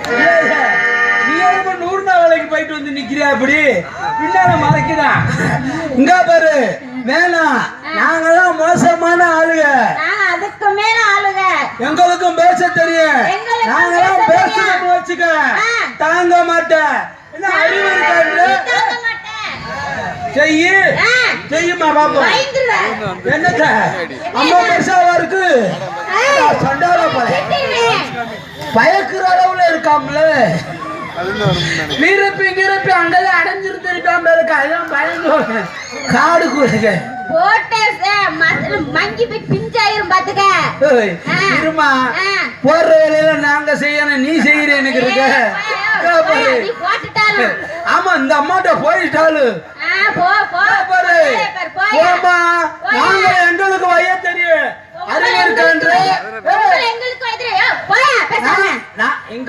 நீ நூறு நாள் வேலைக்கு போயிட்டு வந்து நிக்கிறியா அப்படி பின்னால மறைக்கிறான் இங்க பாரு வேணாம் நாங்கெல்லாம் மோசமான ஆளுங்க நான் அதுக்கு மேல ஆளுங்க எங்களுக்கும் பேச தெரியும். நாங்கெல்லாம் பேச வச்சுக்க. தாங்க மாட்டேன். என்ன அறிவு மாட்டேன். செய்யு. செய்யுமா பாப்போம். என்னத்த? அம்மா பெருசாவா இருக்கு. பயக்குற அளவுல இருக்காம்ல. வீரப்பி வீரப்பி அங்கதான் அடைஞ்சிருந்துட்டாம இருக்கு அதான் பயந்து காடு கொடுங்க. போடுற வேலையில நாங்க செய்யணும் நீ செய்யற எனக்கு இருக்க ஆமா இந்த அம்மாட்ட போயிட்டாலு ஆ, போ போ. இதோ பாரு போய் பாரு, போய். போமா தெரியும் அறிவு